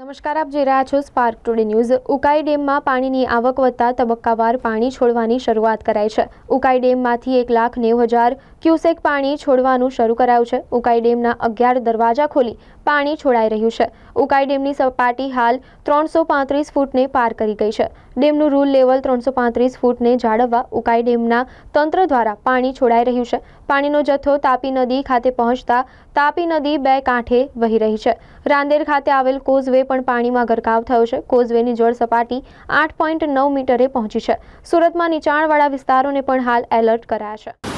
નમસ્કાર, આપ જોઈ રહ્યા છો સ્પાર્ક ટુડે ન્યૂઝ ઉકાઈ ડેમમાં પાણીની આવક વધતા તબક્કાવાર પાણી છોડવાની શરૂઆત કરાઈ છે. ઉકાઈ ડેમમાંથી એક લાખ નેવું હજાર ક્યુસેક પાણી છોડવાનું શરૂ કરાયું છે. ઉકાઈ ડેમના અગિયાર દરવાજા ખોલી પાણી છોડાઈ રહ્યું છે. ઉકાઈ ડેમની સપાટી હાલ ત્રણસો પાંત્રીસ ફૂટને પાર કરી ગઈ છે. ડેમનું રૂલ લેવલ ત્રણસો પાંત્રીસ ફૂટને જાળવવા ઉકાઈ ડેમના તંત્ર દ્વારા પાણી છોડાઈ રહ્યું છે. પાણીનો જથ્થો તાપી નદી ખાતે પહોંચતા તાપી નદી બે કાંઠે વહી રહી છે. રાંદેર ખાતે આવેલ કોઝવે પણ પાણીમાં ગરકાવ થયો છે. કોઝવેની જળ સપાટી આઠ પોઈન્ટ નવ મીટરે પહોંચી છે. સુરતમાં નીચાણવાળા વિસ્તારોને પણ હાલ એલર્ટ કરાયા છે.